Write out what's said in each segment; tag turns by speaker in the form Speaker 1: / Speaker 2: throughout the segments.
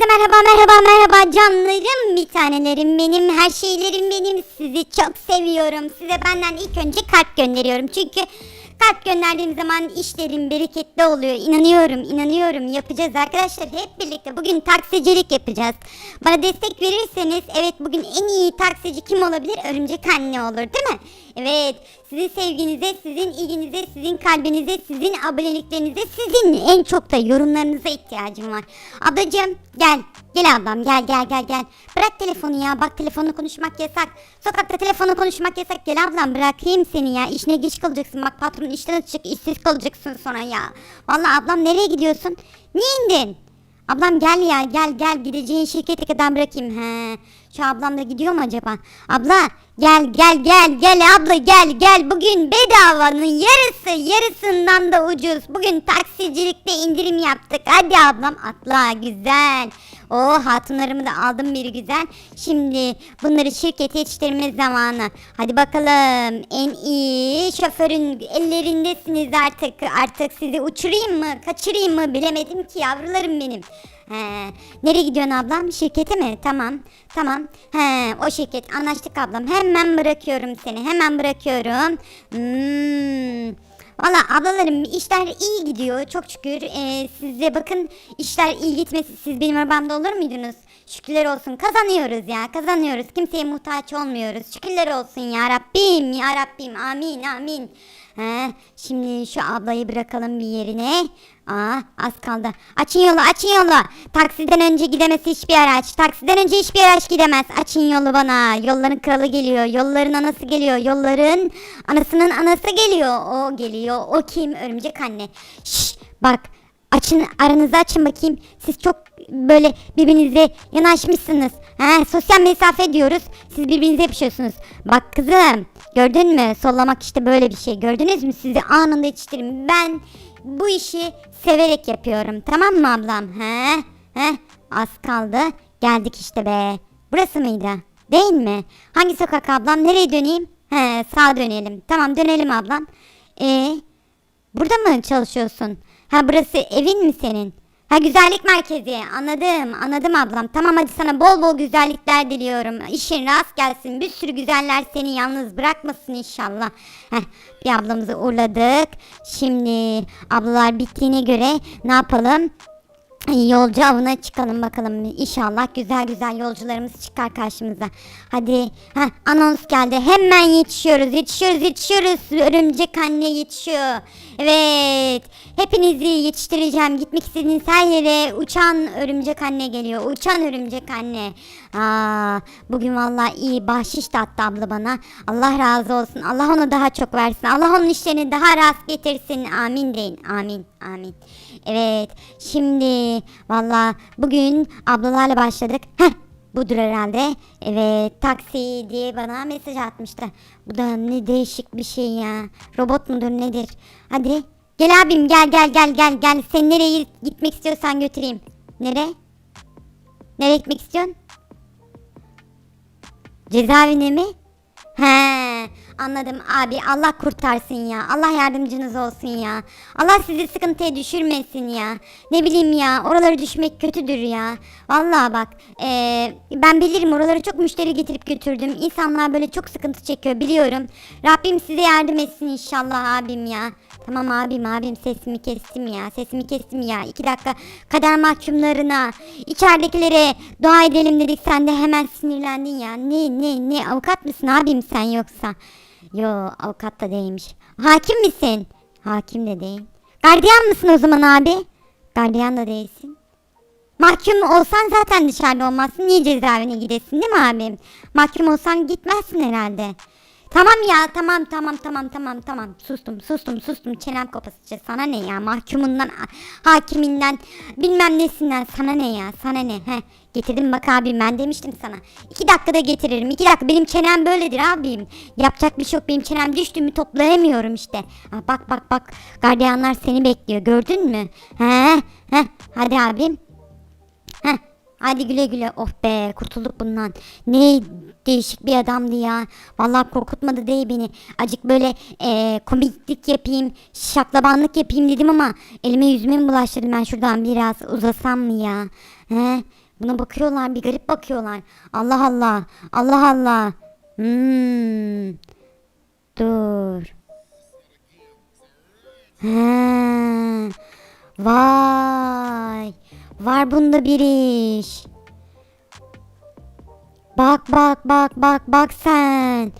Speaker 1: Herkese merhaba merhaba merhaba. Canlarım bir tanelerim benim her şeylerim benim. Sizi çok seviyorum. Size benden ilk önce kalp gönderiyorum. Çünkü kalp gönderdiğim zaman işlerim bereketli oluyor. İnanıyorum inanıyorum. Yapacağız arkadaşlar. Hep birlikte bugün taksicilik yapacağız. Bana destek verirseniz evet bugün en iyi taksici kim olabilir? Örümcek anne olur değil mi? Evet sizin sevginize sizin ilginize sizin kalbinize sizin aboneliklerinize sizin en çok da yorumlarınıza ihtiyacım var. Ablacığım gel Gel ablam gel gel gel gel. Bırak telefonu ya bak telefonla konuşmak yasak. Sokakta telefonla konuşmak yasak. Gel ablam bırakayım seni ya. İşine geç kalacaksın. Bak patron işten açacak işsiz kalacaksın sonra ya. Vallahi ablam nereye gidiyorsun? Niye indin? Ablam gel ya gel gel gideceğin şirkete kadar bırakayım. He. Şu ablam da gidiyor mu acaba? Abla gel gel gel gel abla gel gel. Bugün bedavanın yarısı yarısından da ucuz. Bugün taksicilikte indirim yaptık. Hadi ablam atla güzel. O hatunlarımı da aldım bir güzel. Şimdi bunları şirkete yetiştirme zamanı. Hadi bakalım en iyi şoförün ellerindesiniz artık. Artık sizi uçurayım mı kaçırayım mı bilemedim ki yavrularım benim. He, nereye gidiyorsun ablam? Şirkete mi? Tamam. Tamam. He, o şirket. Anlaştık ablam. Hemen bırakıyorum seni. Hemen bırakıyorum. Hmm. Valla ablalarım işler iyi gidiyor çok şükür. Ee, siz de bakın işler iyi gitmesi siz benim arabamda olur muydunuz? Şükürler olsun kazanıyoruz ya kazanıyoruz. Kimseye muhtaç olmuyoruz. Şükürler olsun ya Rabbim ya Rabbim amin amin. He, şimdi şu ablayı bırakalım bir yerine. Aa az kaldı. Açın yolu açın yolu. Taksiden önce gidemez hiçbir araç. Taksiden önce hiçbir araç gidemez. Açın yolu bana. Yolların kralı geliyor. Yolların anası geliyor. Yolların anasının anası geliyor. O geliyor. O kim? Örümcek anne. Şş, bak açın aranızı açın bakayım. Siz çok böyle birbirinize yanaşmışsınız. Ha, sosyal mesafe diyoruz. Siz birbirinize yapışıyorsunuz. Bak kızım gördün mü? Sollamak işte böyle bir şey. Gördünüz mü? Sizi anında yetiştiririm. Ben bu işi severek yapıyorum. Tamam mı ablam? He? He? Az kaldı. Geldik işte be. Burası mıydı? Değil mi? Hangi sokak ablam? Nereye döneyim? He, sağa dönelim. Tamam dönelim ablam. Ee, burada mı çalışıyorsun? Ha burası evin mi senin? Ha güzellik merkezi. Anladım. Anladım ablam. Tamam hadi sana bol bol güzellikler diliyorum. İşin rast gelsin. Bir sürü güzeller seni yalnız bırakmasın inşallah. Heh, bir ablamızı uğurladık. Şimdi ablalar bittiğine göre ne yapalım? Yolcu avına çıkalım bakalım. İnşallah güzel güzel yolcularımız çıkar karşımıza. Hadi. Ha anons geldi. Hemen yetişiyoruz. Yetişiyoruz, yetişiyoruz. Örümcek anne yetişiyor. Evet. Hepinizi yetiştireceğim. Gitmek istediğiniz her yere uçan örümcek anne geliyor. Uçan örümcek anne. Aa, bugün vallahi iyi bahşiş de attı abla bana. Allah razı olsun. Allah ona daha çok versin. Allah onun işlerini daha rast getirsin. Amin deyin. Amin. Amin. Evet. Şimdi valla bugün ablalarla başladık. Heh. Budur herhalde. Evet taksi diye bana mesaj atmıştı. Bu da ne değişik bir şey ya. Robot mudur nedir? Hadi gel abim gel gel gel gel gel. Sen nereye gitmek istiyorsan götüreyim. Nere? Nereye gitmek istiyorsun? Cezaevine mi? He anladım. Abi Allah kurtarsın ya. Allah yardımcınız olsun ya. Allah sizi sıkıntıya düşürmesin ya. Ne bileyim ya oralara düşmek kötüdür ya. Vallahi bak eee, ben bilirim oralara çok müşteri getirip götürdüm. İnsanlar böyle çok sıkıntı çekiyor biliyorum. Rabbim size yardım etsin inşallah abim ya. Tamam abim abim sesimi kestim ya sesimi kestim ya. İki dakika kader mahkumlarına içeridekilere dua edelim dedik. Sen de hemen sinirlendin ya. Ne ne ne? Avukat mısın abim sen yoksa Yo avukat da değilmiş hakim misin hakim de değil gardiyan mısın o zaman abi gardiyan da değilsin Mahkum olsan zaten dışarıda olmazsın. Niye cezaevine gidesin değil mi abim? Mahkum olsan gitmezsin herhalde. Tamam ya tamam tamam tamam tamam tamam. Sustum sustum sustum. Çenem kopasıca sana ne ya? Mahkumundan hakiminden bilmem nesinden sana ne ya? Sana ne? He getirdim bak abim ben demiştim sana. İki dakikada getiririm. İki dakika benim çenem böyledir abim. Yapacak bir şey yok benim çenem düştü mü toplayamıyorum işte. Ha, bak bak bak. Gardiyanlar seni bekliyor gördün mü? He he hadi abim. Heh, hadi güle güle. Oh be kurtulduk bundan. Ne değişik bir adamdı ya. Vallahi korkutmadı değil beni. Acık böyle eee, komiklik yapayım, şaklabanlık yapayım dedim ama elime yüzüme mi bulaştırdım ben şuradan biraz uzasam mı ya? He? Buna bakıyorlar bir garip bakıyorlar. Allah Allah. Allah Allah. Hmm. Dur. Ha. Vay. Var bunda bir iş. Bak bak bak bak bak sen.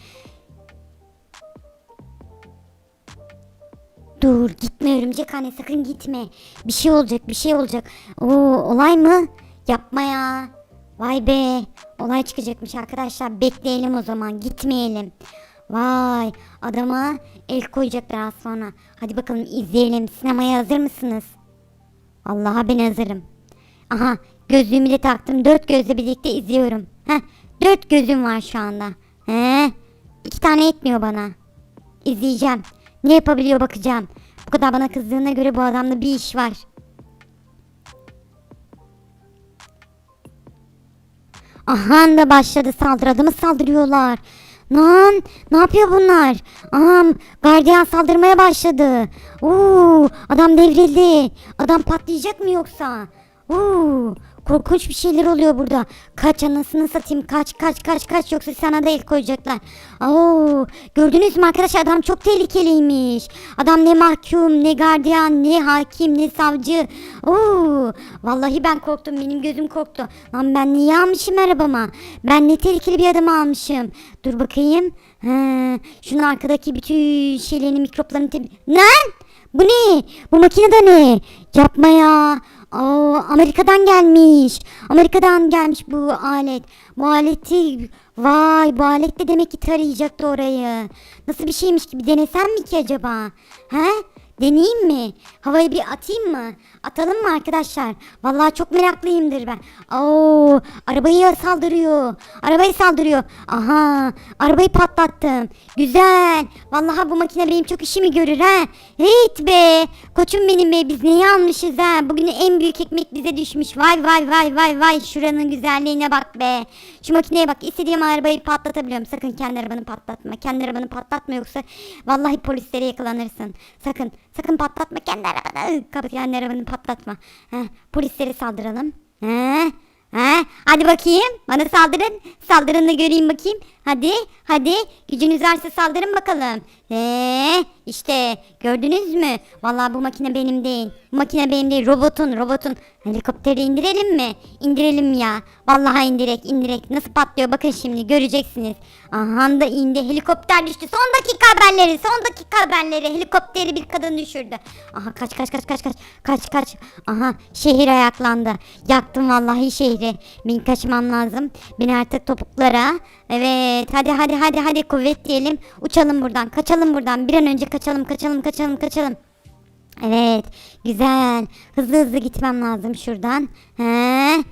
Speaker 1: Dur gitme örümcek anne sakın gitme. Bir şey olacak bir şey olacak. Oo olay mı? Yapma ya. Vay be. Olay çıkacakmış arkadaşlar. Bekleyelim o zaman gitmeyelim. Vay adama el koyacaklar az sonra. Hadi bakalım izleyelim. Sinemaya hazır mısınız? Allah'a ben hazırım. Aha gözlüğümü de taktım. Dört gözle birlikte izliyorum. Heh, dört gözüm var şu anda. He, iki tane etmiyor bana. İzleyeceğim. Ne yapabiliyor bakacağım. Bu kadar bana kızdığına göre bu adamda bir iş var. Aha da başladı saldırı. Adamı saldırıyorlar. Lan ne yapıyor bunlar? Aha gardiyan saldırmaya başladı. Oo, adam devrildi. Adam patlayacak mı yoksa? Oo, korkunç bir şeyler oluyor burada. Kaç anasını satayım kaç kaç kaç kaç yoksa sana da el koyacaklar. Oo, gördünüz mü arkadaşlar adam çok tehlikeliymiş. Adam ne mahkum ne gardiyan ne hakim ne savcı. Oo, vallahi ben korktum benim gözüm korktu. Lan ben niye almışım arabama? Ben ne tehlikeli bir adam almışım. Dur bakayım. Ha, şunun arkadaki bütün şeylerini mikroplarını. Lan! Bu ne? Bu makine de ne? Yapma ya. Aa, Amerika'dan gelmiş. Amerika'dan gelmiş bu alet. Bu aleti vay bu alet de demek ki tarayacaktı orayı. Nasıl bir şeymiş gibi denesem mi ki acaba? He? Deneyeyim mi? Havaya bir atayım mı? Atalım mı arkadaşlar? Vallahi çok meraklıyımdır ben. Oo, arabayı saldırıyor. Arabayı saldırıyor. Aha, arabayı patlattım. Güzel. Vallahi bu makine benim çok işimi görür ha. Heyt be. Koçum benim be. Biz neyi almışız ha? Bugün en büyük ekmek bize düşmüş. Vay vay vay vay vay. Şuranın güzelliğine bak be. Şu makineye bak. İstediğim arabayı patlatabiliyorum. Sakın kendi arabanı patlatma. Kendi arabanı patlatma yoksa vallahi polislere yakalanırsın. Sakın. Sakın patlatma kendi arabanı. Kapı kendi arabanı patlatma. Heh, polislere saldıralım. He? He? Hadi bakayım. Bana saldırın. Saldırın da göreyim bakayım. Hadi. Hadi. Gücünüz varsa saldırın bakalım. Ee, işte gördünüz mü? Vallahi bu makine benim değil. Bu makine benim değil. Robotun, robotun. Helikopteri indirelim mi? İndirelim ya. Vallahi indirek, indirek. Nasıl patlıyor bakın şimdi göreceksiniz. Aha da indi. Helikopter düştü. Son dakika haberleri, son dakika haberleri. Helikopteri bir kadın düşürdü. Aha kaç kaç kaç kaç kaç. Kaç kaç. Aha şehir ayaklandı. Yaktım vallahi şehri. Ben kaçmam lazım. Beni artık topuklara. Evet hadi hadi hadi hadi kuvvet diyelim. Uçalım buradan. Kaçalım buradan. Bir an önce kaçalım kaçalım kaçalım kaçalım. Evet güzel. Hızlı hızlı gitmem lazım şuradan. He.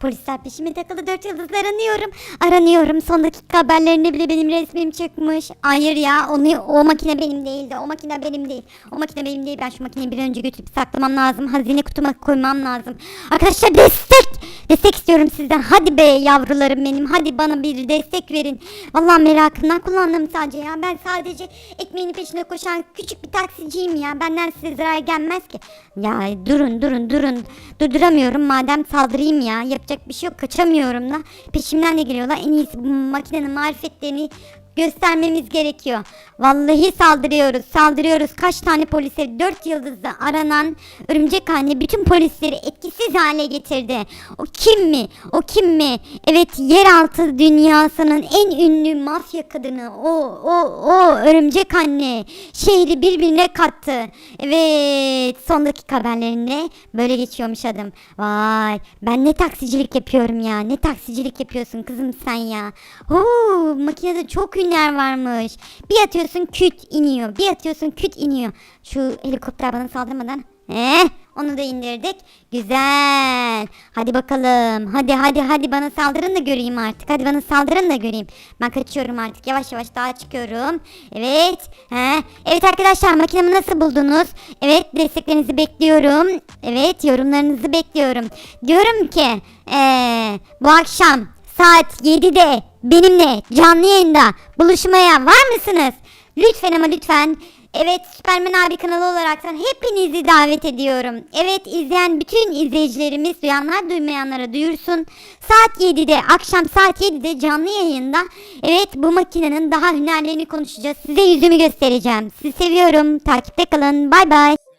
Speaker 1: Polisler peşime takılı dört yıldızla aranıyorum. Aranıyorum. Son dakika haberlerinde bile benim resmim çıkmış. Hayır ya onu o makine benim değildi. O makine benim değil. O makine benim değil. Ben şu makineyi bir önce götürüp saklamam lazım. Hazine kutuma koymam lazım. Arkadaşlar destek. Destek istiyorum sizden. Hadi be yavrularım benim. Hadi bana bir destek verin. Vallahi merakımdan kullandım sadece ya. Ben sadece ekmeğinin peşinde koşan küçük bir taksiciyim ya. Benden size zarar gelmez ki. Ya durun durun durun. Durduramıyorum madem saldırayım ya. Yapacak bir şey yok. Kaçamıyorum da. Peşimden de geliyorlar. En iyisi makinenin marifetlerini göstermemiz gerekiyor. Vallahi saldırıyoruz, saldırıyoruz. Kaç tane polise 4 yıldızda aranan örümcek anne bütün polisleri etkisiz hale getirdi. O kim mi? O kim mi? Evet yeraltı dünyasının en ünlü mafya kadını o o o örümcek anne şehri birbirine kattı. Evet son dakika haberlerinde böyle geçiyormuş adım. Vay ben ne taksicilik yapıyorum ya ne taksicilik yapıyorsun kızım sen ya. Huu makinede çok ünler varmış. Bir atıyorsun küt iniyor. Bir atıyorsun küt iniyor. Şu helikopter bana saldırmadan. Eh, onu da indirdik. Güzel. Hadi bakalım. Hadi hadi hadi bana saldırın da göreyim artık. Hadi bana saldırın da göreyim. Ben kaçıyorum artık. Yavaş yavaş daha çıkıyorum. Evet. He. Evet arkadaşlar makinemi nasıl buldunuz? Evet desteklerinizi bekliyorum. Evet yorumlarınızı bekliyorum. Diyorum ki ee, bu akşam saat 7'de benimle canlı yayında buluşmaya var mısınız? Lütfen ama lütfen Evet Süpermen abi kanalı olaraktan hepinizi davet ediyorum. Evet izleyen bütün izleyicilerimiz duyanlar duymayanlara duyursun. Saat 7'de akşam saat 7'de canlı yayında evet bu makinenin daha hünerlerini konuşacağız. Size yüzümü göstereceğim. Sizi seviyorum. Takipte kalın. Bay bay.